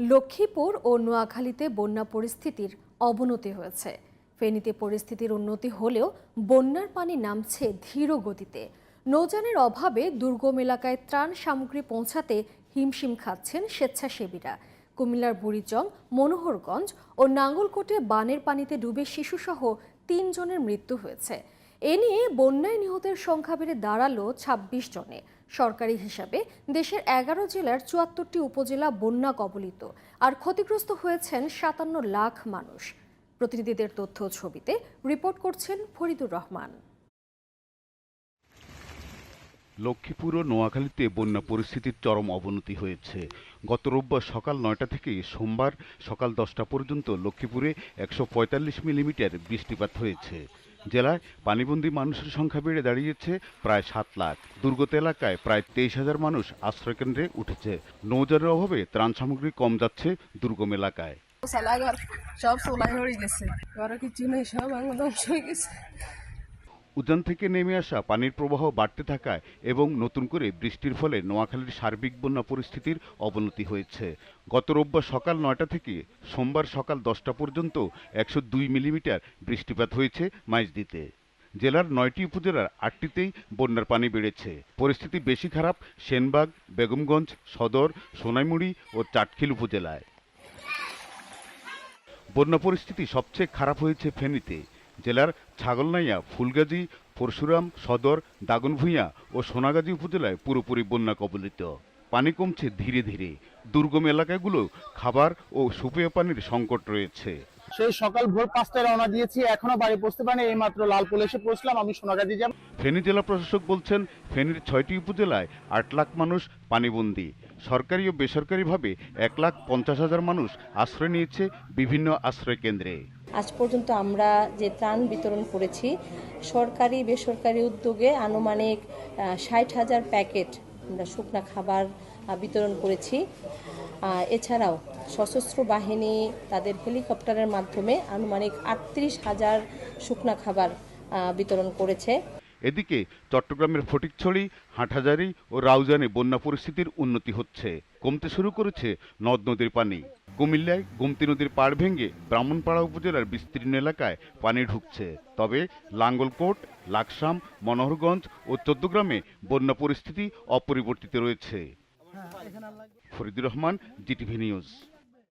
লক্ষ্মীপুর ও নোয়াখালীতে বন্যা পরিস্থিতির অবনতি হয়েছে। ফেনীতে পরিস্থিতির উন্নতি হলেও বন্যার পানি নামছে ধীর গতিতে। নৌযানের অভাবে দুর্গম এলাকায় ত্রাণ সামগ্রী পৌঁছাতে হিমশিম খাচ্ছেন স্বেচ্ছাসেবীরা। কুমিল্লার বুড়িচং, মনোহরগঞ্জ ও নাঙ্গলকোটে বানের পানিতে ডুবে শিশুসহ তিনজনের মৃত্যু হয়েছে। এ নিয়ে বন্যায় নিহতের সংখ্যা বেড়ে দাঁড়াল ছাব্বিশ জনে। সরকারি হিসাবে দেশের এগারো জেলার চুয়াত্তরটি উপজেলা বন্যা কবলিত আর ক্ষতিগ্রস্ত হয়েছেন সাতান্ন লাখ মানুষ। প্রতিনিধিদের তথ্য ছবিতে রিপোর্ট করছেন ফরিদুর রহমান। লক্ষ্মীপুর ও নোয়াখালীতে বন্যা পরিস্থিতির চরম অবনতি হয়েছে। গত রোববার সকাল নয়টা থেকে সোমবার সকাল দশটা পর্যন্ত লক্ষ্মীপুরে একশো পঁয়তাল্লিশ মিলিমিটার বৃষ্টিপাত হয়েছে। জেলায় পানিবন্দী মানুষের সংখ্যা বেড়ে দাঁড়িয়েছে প্রায় সাত লাখ। দুর্গত এলাকায় প্রায় তেইশ হাজার মানুষ আশ্রয়কেন্দ্রে উঠেছে। নৌজানের অভাবে ত্রাণ সামগ্রী কম যাচ্ছে দুর্গম এলাকায়। সব সোলাই হয়ে গেছে। কিছু নেই সব ধ্বংস হয়ে গেছে। উজান থেকে নেমে আসা পানির প্রবাহ বাড়তে থাকায় এবং নতুন করে বৃষ্টির ফলে নোয়াখালীর সার্বিক বন্যা পরিস্থিতির অবনতি হয়েছে। গত রোববার সকাল নয়টা থেকে সোমবার সকাল দশটা পর্যন্ত একশো দুই মিলিমিটার বৃষ্টিপাত হয়েছে মাইজদিতে। জেলার নয়টি উপজেলার আটটিতেই বন্যার পানি বেড়েছে। পরিস্থিতি বেশি খারাপ সেনবাগ, বেগমগঞ্জ, সদর, সোনাইমুড়ি ও চাটখিল উপজেলায়। বন্যা পরিস্থিতি সবচেয়ে খারাপ হয়েছে ফেনীতে। জেলার ছাগলনাইয়া, ফুলগাজী, পরশুরাম, সদর, দাগনভূঞা ও সোনাগাজী উপজেলায় পুরোপুরি বন্যা কবলিত। পানি কমছে ধীরে ধীরে। দুর্গম এলাকাগুলো খাবার ও সুপেয় পানির সংকট রয়েছে। সেই সকাল ভোর পাঁচটায় রওনা দিয়েছি। এখনও বাড়ি পৌঁছতে পারেনি এই মাত্র লালপুল এসে পৌঁছলাম। আমি সোনাগাজী যাব। ফেনী জেলা প্রশাসক বলছেন ফেনীর ছয়টি উপজেলায় আট লাখ মানুষ পানিবন্দী। সরকারি ও বেসরকারিভাবে এক লাখ পঞ্চাশ হাজার মানুষ আশ্রয় নিয়েছে বিভিন্ন আশ্রয় কেন্দ্রে। আজ পর্যন্ত আমরা যে ত্রাণ বিতরণ করেছি সরকারি বেসরকারি উদ্যোগে আনুমানিক ষাট হাজার প্যাকেট আমরা শুকনা খাবার বিতরণ করেছি। এছাড়াও সশস্ত্র বাহিনী তাদের হেলিকপ্টারের মাধ্যমে আনুমানিক আটত্রিশ হাজার শুকনা খাবার বিতরণ করেছে। এদিকে চট্টগ্রামের ফটিকছড়ি, হাটহাজারি ও রাউজানে বন্যা পরিস্থিতির উন্নতি হচ্ছে। কমতে শুরু করেছে নদ নদীর পানি। কুমিল্লায় গোমতী নদীর পাড় ভেঙে ব্রাহ্মণপাড়া উপজেলার বিস্তীর্ণ এলাকায় পানি ঢুকছে। তবে লাঙ্গলকোট, লাকসাম, মনোহরগঞ্জ ও চৌদ্দগ্রামে বন্যা পরিস্থিতি অপরিবর্তিত রয়েছে। Faridur Rahman, GTV news.